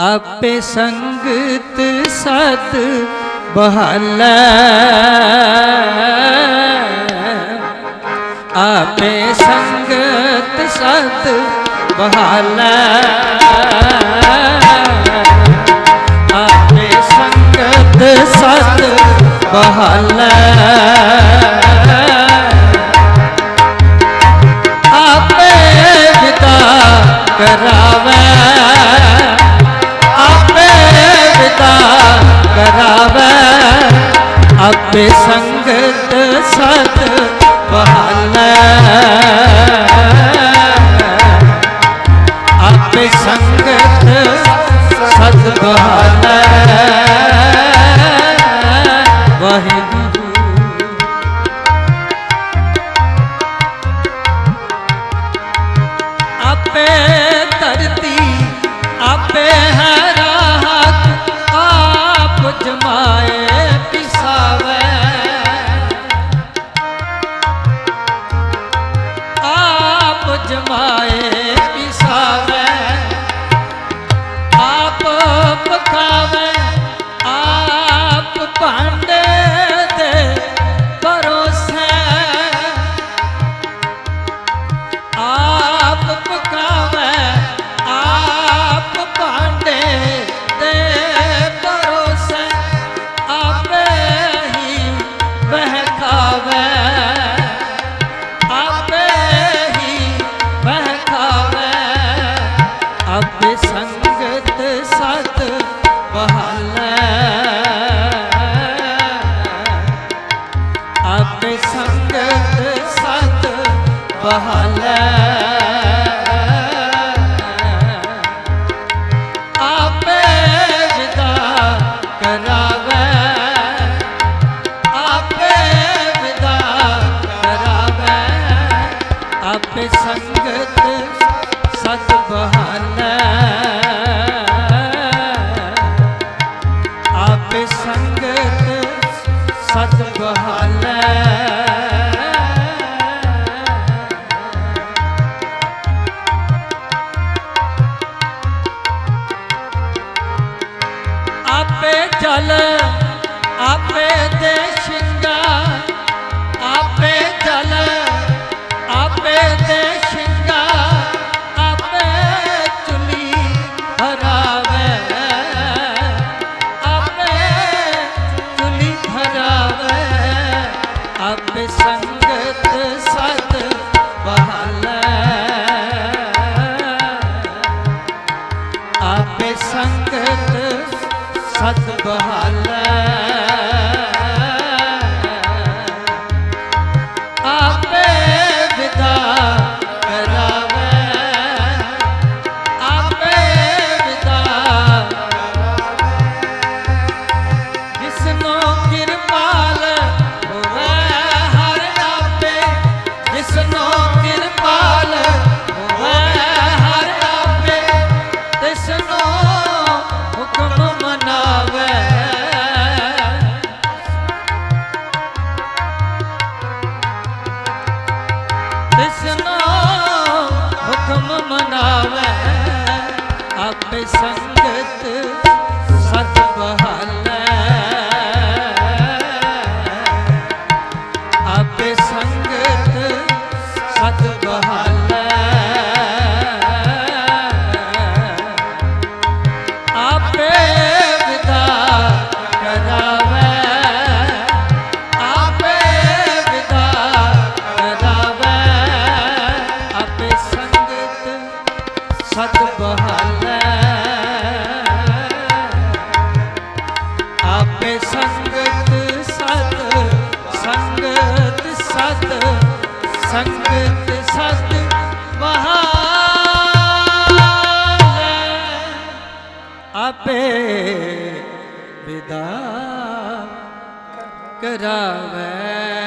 ਆਪੇ ਸੰਗਤ ਸਤ ਬਹਾਲੈ। ਆਪੇ ਸੰਗਤ ਸਤ ਬਹਾਲੈ। ਆਪੇ ਸੰਗਤ ਸਤ ਬਹਾਲੈ ਆਪੇ ਸੰਗਤ ਸਤ ਬਹਾਲੈ ਵਾਹਿਗੁਰੂ ਆਪ ਜਮਾਏ ਪਿਸਾਵੇ ਆਪ ਪਕਾਵੇ ਆਪ ਭਾਂਡੇ ਦੇ ਪਰੋਸੇ ਆਪ ਪਕਾਵੇ ਆਪ ਭਾਂਡੇ ਦੇ ਪਰੋਸੇ ਆਪੇ ਹੀ ਸਤ ਬਹਾਲੈ। ਆਪੇ ਸੰਗਤ ਸਤ ਬਹਾਲੈ। ਆਪੇ ਵਿਦਾ ਕਰਾਵੇ। ਆਪੇ ਵਿਦਾ ਕਰਾਵੇ। ਆਪੇ ਸੰਗਤ ਸਤ ਬਹਾਲੈ। ਸਤ ਬਹਾਲੈ ਆਪੇ ਜਲ ਆਪੇ ਦੇ ਸ਼ਿੰਗਾਰ। ਹੁਕਮ ਮਨਾਵੇ। ਹੁਕਮ ਮਨਾਵੇ। ਆਪੇ ਸੰਗਤ ਸਤ ਸੰਗਤ ਸਤ ਬਹਾਲੈ ਆਪੇ ਵਿਦਾ ਕਰਾਵੇ।